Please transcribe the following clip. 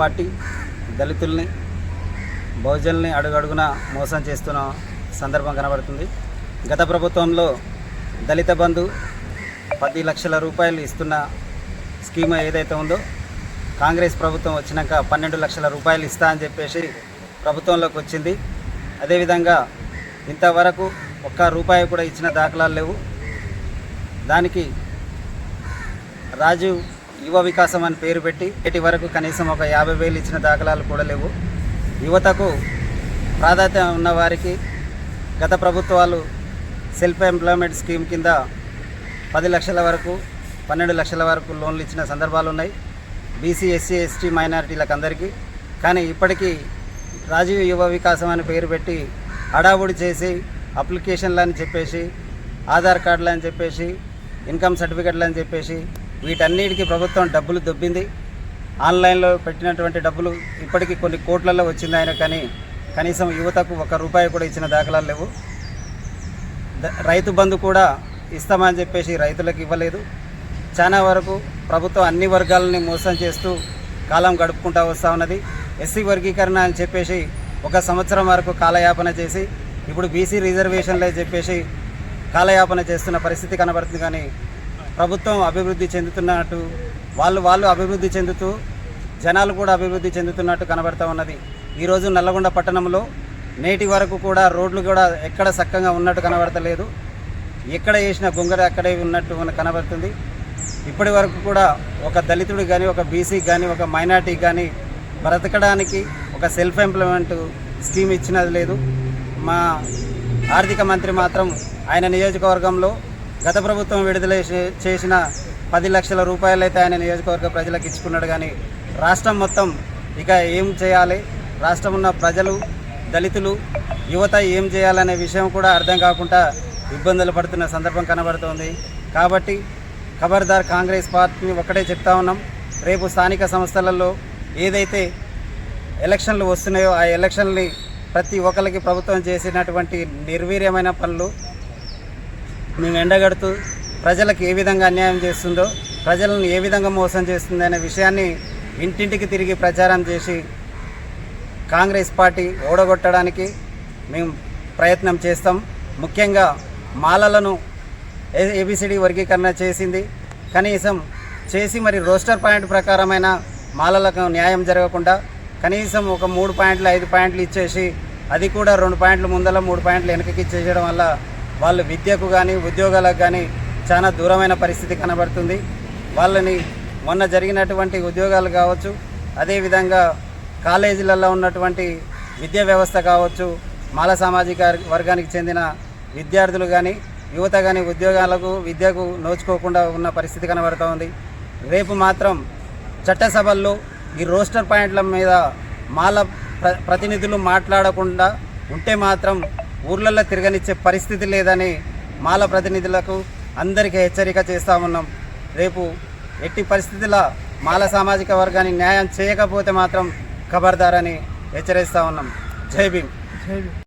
Party దళితుల్ని బహుజనుల్ని అడుగడుగున మోసం చేస్తున్న సందర్భం కనబడుతుంది. గత ప్రభుత్వంలో దళిత బంధు పది లక్షల రూపాయలు ఇస్తున్న స్కీమ్ ఏదైతే ఉందో కాంగ్రెస్ ప్రభుత్వం వచ్చినాక పన్నెండు లక్షల రూపాయలు ఇస్తా అని చెప్పేసి ప్రభుత్వంలోకి వచ్చింది. అదేవిధంగా ఇంతవరకు ఒక్క రూపాయి కూడా ఇచ్చిన దాఖలాలు లేవు. దానికి రాజీవ్ యువ వికాసం అని పేరు పెట్టి ఇటు వరకు కనీసం ఒక యాభై వేలు ఇచ్చిన దాఖలాలు కూడా లేవు. యువతకు ప్రాధాన్యత ఉన్న వారికి గత ప్రభుత్వాలు సెల్ఫ్ ఎంప్లాయ్మెంట్ స్కీమ్ కింద పది లక్షల వరకు పన్నెండు లక్షల వరకు లోన్లు ఇచ్చిన సందర్భాలు ఉన్నాయి. బీసీ ఎస్సీ ఎస్టీ మైనారిటీలకు అందరికీ. కానీ ఇప్పటికీ రాజీవ్ యువ వికాసం అని పేరు పెట్టి హడావుడి చేసి అప్లికేషన్లు అని చెప్పేసి ఆధార్ కార్డులు అని చెప్పేసి ఇన్కమ్ సర్టిఫికెట్లు అని చెప్పేసి వీటన్నిటికీ ప్రభుత్వం డబ్బులు దొబ్బింది. ఆన్లైన్లో పెట్టినటువంటి డబ్బులు ఇప్పటికీ కొన్ని కోట్లలో వచ్చింది ఆయన కానీ కనీసం యువతకు ఒక రూపాయి కూడా ఇచ్చిన దాఖలాలు లేవు. రైతు బంధు కూడా ఇస్తామని చెప్పేసి రైతులకు ఇవ్వలేదు. చాలా వరకు ప్రభుత్వం అన్ని వర్గాలని మోసం చేస్తూ కాలం గడుపుకుంటూ వస్తూ ఉన్నది. ఎస్సీ వర్గీకరణ అని చెప్పేసి ఒక సంవత్సరం వరకు కాలయాపన చేసి ఇప్పుడు బీసీ రిజర్వేషన్లే చెప్పేసి కాలయాపన చేస్తున్న పరిస్థితి కనబడుతుంది కానీ ప్రభుత్వం అభివృద్ధి చెందుతున్నట్టు వాళ్ళు వాళ్ళు అభివృద్ధి చెందుతూ జనాలు కూడా అభివృద్ధి చెందుతున్నట్టు కనబడుతూ ఉన్నది. ఈరోజు నల్లగొండ పట్టణంలో నేటి వరకు కూడా రోడ్లు కూడా ఎక్కడ చక్కగా ఉన్నట్టు కనబడతలేదు. ఎక్కడ వేసిన గొంగర అక్కడే ఉన్నట్టు మనకు కనబడుతుంది. ఇప్పటి వరకు కూడా ఒక దళితుడు కానీ ఒక బీసీ కానీ ఒక మైనార్టీ కానీ బ్రతకడానికి ఒక సెల్ఫ్ ఎంప్లాయ్మెంట్ స్కీమ్ ఇచ్చినది లేదు. మా ఆర్థిక మంత్రి మాత్రం ఆయన నియోజకవర్గంలో గత ప్రభుత్వం విడుదల చే- చేసిన పది లక్షల రూపాయలు అయితే ఆయన నియోజకవర్గ ప్రజలకు ఇచ్చుకున్నాడు కానీ రాష్ట్రం మొత్తం ఇక ఏం చేయాలి? రాష్ట్రం ఉన్న ప్రజలు దళితులు యువత ఏం చేయాలనే విషయం కూడా అర్థం కాకుండా ఇబ్బందులు పడుతున్న సందర్భం కనబడుతోంది. కాబట్టి ఖబర్దార్ కాంగ్రెస్ పార్టీని ఒకటే చెప్తా ఉన్నాం. రేపు స్థానిక సంస్థలలో ఏదైతే ఎలక్షన్లు వస్తున్నాయో ఆ ఎలక్షన్ని ప్రతి ఒక్కరికి ప్రభుత్వం చేసినటువంటి నిర్వీర్యమైన పనులు మేము ఎండగడుతూ ప్రజలకు ఏ విధంగా అన్యాయం చేస్తుందో ప్రజలను ఏ విధంగా మోసం చేస్తుంది అనే విషయాన్ని ఇంటింటికి తిరిగి ప్రచారం చేసి కాంగ్రెస్ పార్టీ ఓడగొట్టడానికి మేము ప్రయత్నం చేస్తాం. ముఖ్యంగా మాలలను ఏ- ఏబిసిడి వర్గీకరణ చేసింది. కనీసం చేసి మరి రోస్టర్ పాయింట్ ప్రకారమైన మాలలకు న్యాయం జరగకుండా కనీసం ఒక మూడు పాయింట్లు ఐదు పాయింట్లు ఇచ్చేసి అది కూడా రెండు పాయింట్లు ముందల మూడు పాయింట్లు వెనకకి ఇచ్చేయడం వల్ల వాళ్ళు విద్యకు కానీ ఉద్యోగాలకు కానీ చాలా దూరమైన పరిస్థితి కనబడుతుంది. వాళ్ళని మొన్న జరిగినటువంటి ఉద్యోగాలు కావచ్చు అదేవిధంగా కాలేజీలలో ఉన్నటువంటి విద్యా వ్యవస్థ కావచ్చు మాల సామాజిక వర్గానికి చెందిన విద్యార్థులు కానీ యువత కానీ ఉద్యోగాలకు విద్యకు నోచుకోకుండా ఉన్న పరిస్థితి కనబడుతూ ఉంది. రేపు మాత్రం చట్టసభల్లో ఈ రోస్టర్ పాయింట్ల మీద మాల ప్ర ప్రతినిధులు మాట్లాడకుండా ఉంటే మాత్రం ఊర్లలో తిరగనిచ్చే పరిస్థితి లేదని మాల ప్రతినిధులకు అందరికీ హెచ్చరిక చేస్తూ ఉన్నాం. రేపు ఎట్టి పరిస్థితుల మాల సామాజిక వర్గాన్ని న్యాయం చేయకపోతే మాత్రం ఖబర్దారని హెచ్చరిస్తా ఉన్నాం. జై భీమ్.